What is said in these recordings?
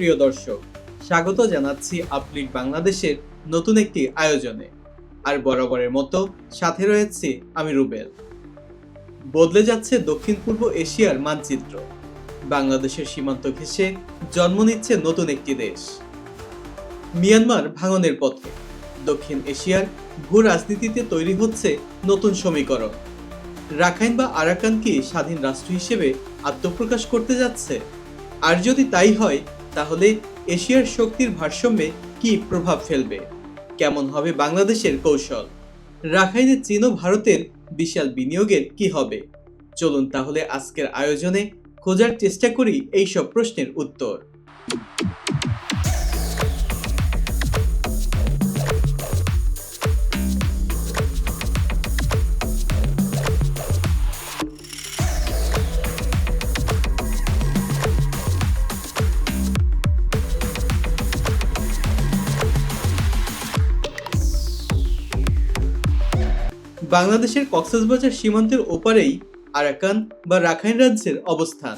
প্রিয় দর্শক, স্বাগত জানাচ্ছি আপলিক বাংলাদেশের নতুন একটি আয়োজনে। আর বরাবরের মতো সাথে রয়েছে আমি রুবেল। বদলে যাচ্ছে দক্ষিণ পূর্ব এশিয়ার মানচিত্র। বাংলাদেশের সীমান্ত ঘেঁষে জন্ম নিচ্ছে নতুন একটি দেশ। মিয়ানমার ভাঙনের পথে দক্ষিণ এশিয়ার ভূ রাজনীতিতে তৈরি হচ্ছে নতুন সমীকরণ। রাখাইন বা আরাকান কি স্বাধীন রাষ্ট্র হিসেবে আত্মপ্রকাশ করতে যাচ্ছে? আর যদি তাই হয় তাহলে এশিয়ার শক্তির ভারসাম্যে কি প্রভাব ফেলবে? কেমন হবে বাংলাদেশের কৌশল? রাখাইনে চীন ও ভারতের বিশাল বিনিয়োগের কি হবে? চলুন তাহলে আজকের আয়োজনে খোঁজার চেষ্টা করি এইসব প্রশ্নের উত্তর। বাংলাদেশের কক্সবাজার সীমান্তের ওপারেই আরাকান বা রাখাইন রাজ্যের অবস্থান।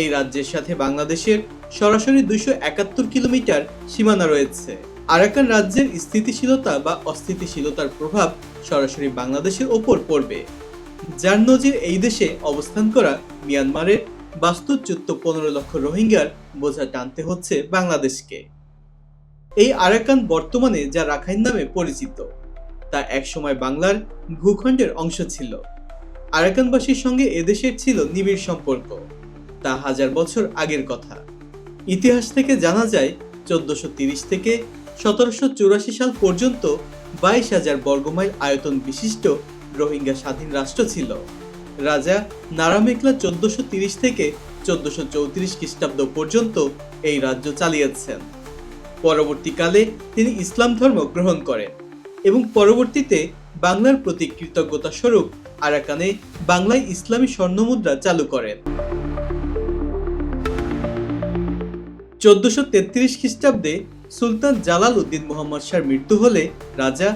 এই রাজ্যের সাথে বাংলাদেশের সরাসরি দুইশো একাত্তর কিলোমিটার সীমানা রয়েছে। আরাকান রাজ্যের স্থিতিশীলতা বা অস্থিতিশীলতার প্রভাব সরাসরি বাংলাদেশের ওপর পড়বে, যার নজির এই দেশে অবস্থান করা মিয়ানমারের বাস্তুচ্যুত পনেরো লক্ষ রোহিঙ্গার বোঝা টানতে হচ্ছে বাংলাদেশকে। এই আরাকান বর্তমানে যা রাখাইন নামে পরিচিত। তা একসময় বাংলার ভূখণ্ডের অংশ ছিল। আরাকানবাসীর সঙ্গে এদেশের ছিল নিবিড় সম্পর্ক। তা হাজার বছর আগের কথা। ইতিহাস থেকে জানা যায়, চোদ্দশো থেকে সতেরোশো চুরাশি সাল পর্যন্ত বাইশ হাজার বর্গমাইল আয়তন বিশিষ্ট রোহিঙ্গা স্বাধীন রাষ্ট্র ছিল। রাজা নারামেকলা চোদ্দশো তিরিশ থেকে চোদ্দশো চৌত্রিশ খ্রিস্টাব্দ পর্যন্ত এই রাজ্য চালিয়েছেন। পরবর্তীকালে তিনি ইসলাম ধর্ম গ্রহণ করেন। এবং পরবর্তীতে বাংলার প্রতি কৃতজ্ঞতা স্বরূপ আরাকানে বাংলায় ইসলামী স্বর্ণমুদ্রা চালু করেন। চোদ্দশো তেত্রিশ খ্রিস্টাব্দে সুলতান জালাল উদ্দিন মোহাম্মদ শাহর মৃত্যু হলে রাজা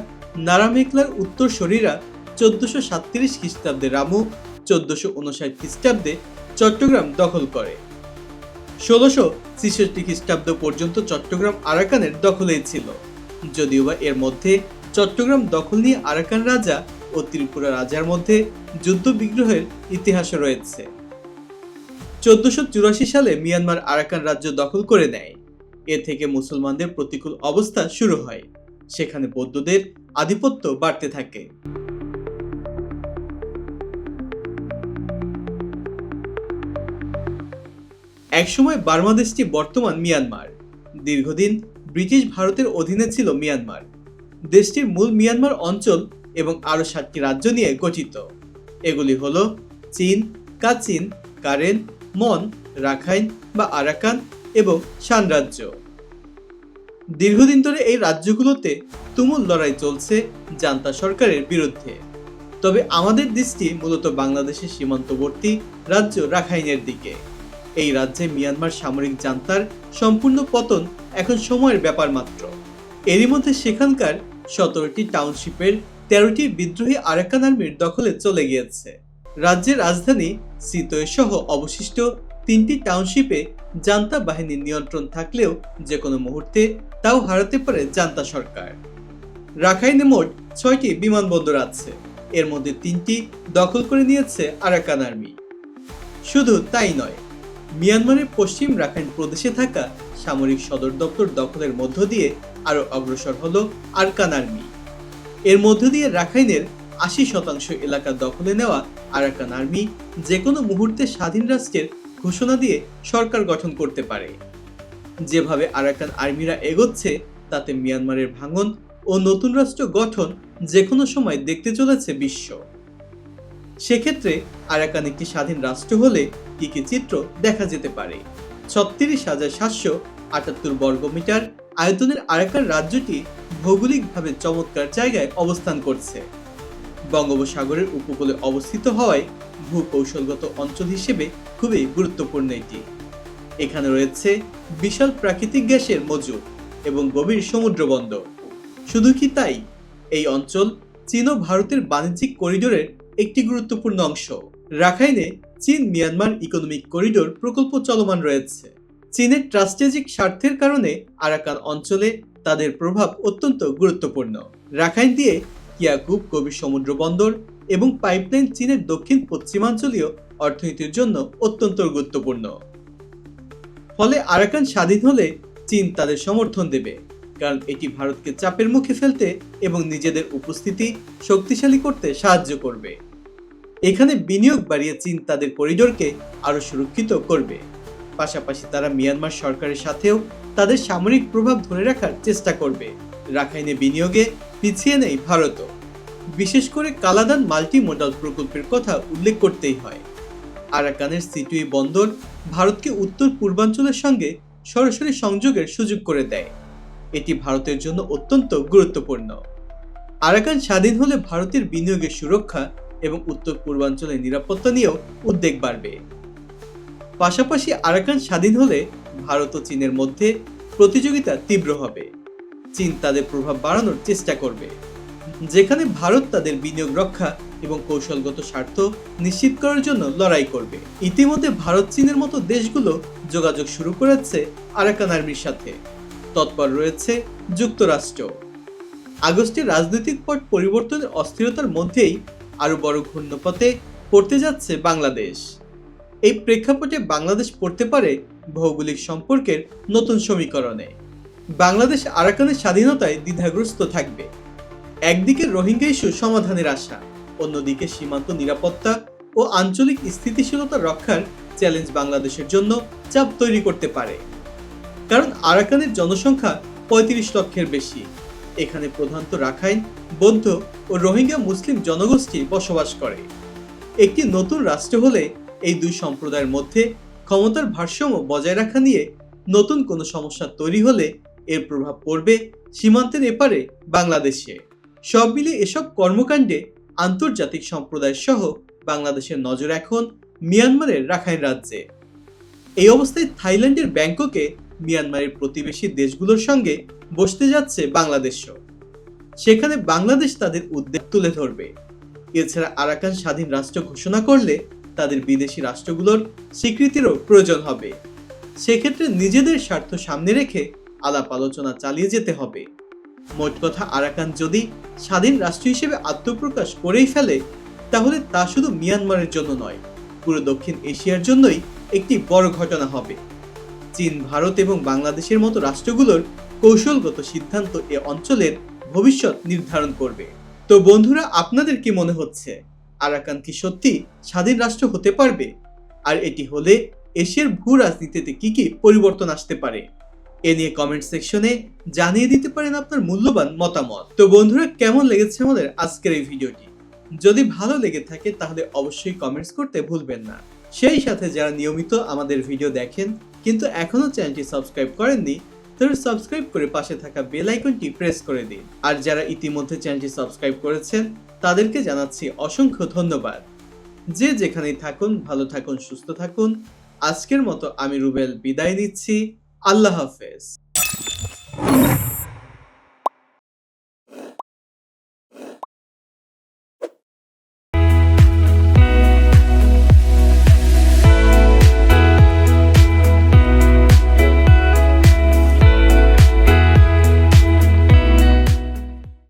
নারামেকলার উত্তর শরীরা চোদ্দশো সাতত্রিশ খ্রিস্টাব্দে রামু চোদ্দশো উনষাট খ্রিস্টাব্দে চট্টগ্রাম দখল করে। ষোলোশো ছেষট্টি খ্রিস্টাব্দ পর্যন্ত চট্টগ্রাম আরাকানের দখলেই ছিল, যদিও বা এর মধ্যে চট্টগ্রাম দখল নিয়ে আরাকান রাজা ও ত্রিপুরা রাজার মধ্যে যুদ্ধ বিগ্রহের ইতিহাস রয়েছে। চোদ্দশো চুরাশি সালে মিয়ানমার আরাকান রাজ্য দখল করে নেয়। এ থেকে মুসলমানদের প্রতিকূল অবস্থা শুরু হয়। সেখানে বৌদ্ধদের আধিপত্য বাড়তে থাকে। একসময় বার্মা দেশটি বর্তমান মিয়ানমার। দীর্ঘদিন ব্রিটিশ ভারতের অধীনে ছিল মিয়ানমার। দেশটির মূল মিয়ানমার অঞ্চল এবং আরও সাতটি রাজ্য নিয়ে গঠিত। এগুলি হল Chin, Kachin, Karen, Mon, Rakhine বা আরাকান এবং শান রাজ্য। দীর্ঘদিন ধরে এই রাজ্যগুলোতে তুমুল লড়াই চলছে জান্তা সরকারের বিরুদ্ধে। তবে আমাদের দৃষ্টি মূলত বাংলাদেশের সীমান্তবর্তী রাজ্য রাখাইনের দিকে। এই রাজ্যে মিয়ানমার সামরিক জান্তার সম্পূর্ণ পতন এখন সময়ের ব্যাপার মাত্র। এরই মধ্যে সেখানকার সতেরোটি টাউনশিপের তেরোটি বিদ্রোহী আরাকান আর্মির দখলে চলে গিয়েছে। রাজ্যের রাজধানী সিতোয় সহ অবশিষ্ট তিনটি টাউনশিপে জান্তা বাহিনীর নিয়ন্ত্রণ থাকলেও যে কোনো মুহূর্তে তাও হারাতে পারে জান্তা সরকার। রাখাইনে মোট ছয়টি বিমানবন্দর আছে, এর মধ্যে তিনটি দখল করে নিয়েছে আরাকান আর্মি। শুধু তাই নয়, মিয়ানমারের পশ্চিম রাখাইন প্রদেশে থাকা সামরিক সদর দপ্তর দখলের মধ্য দিয়ে আরও অগ্রসর হলো আরকান আর্মি। এর মধ্য দিয়ে রাখাইনের আশি শতাংশ এলাকা দখলে নেওয়া আরাকান আর্মি যে কোনো মুহূর্তে স্বাধীন রাষ্ট্রের ঘোষণা দিয়ে সরকার গঠন করতে পারে। যেভাবে আরাকান আর্মিরা এগোচ্ছে, তাতে মিয়ানমারের ভাঙন ও নতুন রাষ্ট্র গঠন যে কোনো সময় দেখতে চলেছে বিশ্ব। সেক্ষেত্রে আরাকান একটি স্বাধীন রাষ্ট্র হলে কি কি চিত্র দেখা যেতে পারে? ছত্রিশ হাজার সাতশো আটাত্তর বর্গমিটার আয়তনের আরাকান রাজ্যটি ভৌগোলিকভাবে চমৎকার জায়গায় অবস্থান করছে। বঙ্গোপসাগরের উপকূলে অবস্থিত হওয়ায় ভূকৌশলগত অঞ্চল হিসেবে খুবই গুরুত্বপূর্ণ এটি। এখানে রয়েছে বিশাল প্রাকৃতিক গ্যাসের মজুদ এবং গভীর সমুদ্র বন্দর। শুধু কি তাই? এই অঞ্চল চীন ও ভারতের বাণিজ্যিক করিডোরের একটি গুরুত্বপূর্ণ অংশ। রাখাইনে চীন মিয়ানমার ইকোনমিক করিডোর প্রকল্প চলমান রয়েছে। চীনের ট্রাস্টেজিক স্বার্থের কারণে আরাকান অঞ্চলে তাদের প্রভাব অত্যন্ত গুরুত্বপূর্ণ। রাখাইন দিয়ে কিয়াকুব গভীর সমুদ্র বন্দর এবং পাইপলাইন চীনের দক্ষিণ পশ্চিমাঞ্চলীয় অর্থনীতির জন্য অত্যন্ত গুরুত্বপূর্ণ। ফলে আরাকান স্বাধীন হলে চীন তাদের সমর্থন দেবে, কারণ এটি ভারতকে চাপের মুখে ফেলতে এবং নিজেদের উপস্থিতি শক্তিশালী করতে সাহায্য করবে। এখানে বিনিয়োগ বাড়িয়ে চীন তাদের করিডোরকে আরও সুরক্ষিত করবে। পাশাপাশি তারা মিয়ানমার সরকারের সাথেও তাদের সামরিক প্রভাব ধরে রাখার চেষ্টা করবে। রাখাইনে বিনিয়োগে পিছিয়ে নেই ভারতও। বিশেষ করে কালাদান মাল্টি মডাল প্রকল্পের কথা উল্লেখ করতেই হয়। আরাকানের সিটুই বন্দর ভারতকে উত্তর পূর্বাঞ্চলের সঙ্গে সরাসরি সংযোগের সুযোগ করে দেয়। এটি ভারতের জন্য অত্যন্ত গুরুত্বপূর্ণ। আরাকান স্বাধীন হলে ভারতের বিনিয়োগের সুরক্ষা এবং উত্তর পূর্বাঞ্চলের নিরাপত্তা নিয়েও উদ্বেগ বাড়বে। পাশাপাশি আরাকান স্বাধীন হলে ভারত ও চীনের মধ্যে প্রতিযোগিতা তীব্র হবে। চীন তাদের প্রভাব বাড়ানোর চেষ্টা করবে, যেখানে ভারত তাদের বিনিয়োগ রক্ষা এবং কৌশলগত স্বার্থ নিশ্চিত করার জন্য লড়াই করবে। ইতিমধ্যে ভারত চীনের মতো দেশগুলো যোগাযোগ শুরু করেছে আরাকান আর্মির সাথে। তৎপর রয়েছে যুক্তরাষ্ট্র। আগস্টের রাজনৈতিক পট পরিবর্তনের অস্থিরতার মধ্যেই আরও বড় ঘূর্ণপথে পড়তে যাচ্ছে বাংলাদেশ। এই প্রেক্ষাপটে বাংলাদেশ পড়তে পারে ভৌগোলিক সম্পর্কের নতুন সমীকরণে। বাংলাদেশ আরাকানের স্বাধীনতায় দ্বিধাগ্রস্ত থাকবে। একদিকে রোহিঙ্গা ইস্যু সমাধানের আশা, অন্যদিকে সীমান্ত নিরাপত্তা ও আঞ্চলিক স্থিতিশীলতা রক্ষার চ্যালেঞ্জ বাংলাদেশের জন্য চাপ তৈরি করতে পারে। কারণ আরাকানের জনসংখ্যা পঁয়ত্রিশ লক্ষের বেশি। এখানে প্রধানত রাখাইন, বৌদ্ধ ও রোহিঙ্গা মুসলিম জনগোষ্ঠী বসবাস করে। একটি নতুন রাষ্ট্র হলে এই দুই সম্প্রদায়ের মধ্যে ক্ষমতার ভারসাম্য বজায় রাখা নিয়ে নতুন কোনো সমস্যা তৈরি হলে এর প্রভাব পড়বে সীমান্তের এপারে বাংলাদেশে। সব মিলিয়ে এসব কর্মকাণ্ডে আন্তর্জাতিক সম্প্রদায় সহ বাংলাদেশের নজর এখন মিয়ানমারের রাখাইন রাজ্যে। এই অবস্থায় থাইল্যান্ডের ব্যাংককে মিয়ানমারের প্রতিবেশী দেশগুলোর সঙ্গে বসতে যাচ্ছে বাংলাদেশও। সেখানে বাংলাদেশ তাদের উদ্বেগ তুলে ধরবে। এছাড়া আরাকান স্বাধীন রাষ্ট্র ঘোষণা করলে তাদের বিদেশি রাষ্ট্রগুলোর স্বীকৃতিরও প্রয়োজন হবে। সেক্ষেত্রে নিজেদের স্বার্থ সামনে রেখে আলাপ আলোচনা চালিয়ে যেতে হবে। মোট কথা আরাকান যদি স্বাধীন রাষ্ট্র হিসেবে আত্মপ্রকাশ করেই ফেলে, তাহলে তা শুধু মিয়ানমারের জন্য নয়, পুরো দক্ষিণ এশিয়ার জন্যই একটি বড় ঘটনা হবে। চীন, ভারত এবং বাংলাদেশের মতো রাষ্ট্রগুলোর কৌশলগত সিদ্ধান্ত এ অঞ্চলের ভবিষ্যৎ নির্ধারণ করবে। তো বন্ধুরা, আপনাদের কি মনে হচ্ছে? আরাকান কি সত্যি স্বাধীন রাষ্ট্র হতে পারবে? আর এটি হলে এশিয়ার ভূ রাজনীতিতে কি কি পরিবর্তন আসতে পারে? এ নিয়ে কমেন্ট সেকশনে জানিয়ে দিতে পারেন আপনার মূল্যবান মতামত। তো বন্ধুরা, কেমন লেগেছে আমাদের আজকের এই ভিডিওটি? যদি ভালো লেগে থাকে তাহলে অবশ্যই কমেন্টস করতে ভুলবেন না। সেই সাথে যারা নিয়মিত আমাদের ভিডিও দেখেন, কিন্তু এখনও চ্যানেলটি সাবস্ক্রাইব করেননি তাহলে সাবস্ক্রাইব করে পাশে থাকা বেল আইকনটি প্রেস করে দিন। আর যারা ইতিমধ্যে চ্যানেলটি সাবস্ক্রাইব করেছেন, তাদেরকে জানাচ্ছি অসংখ্য ধন্যবাদ। যে যেখানেই থাকুন, ভালো থাকুন, সুস্থ থাকুন। আজকের মতো আমি রুবেল বিদায় নিচ্ছি। আল্লাহ হাফেজ।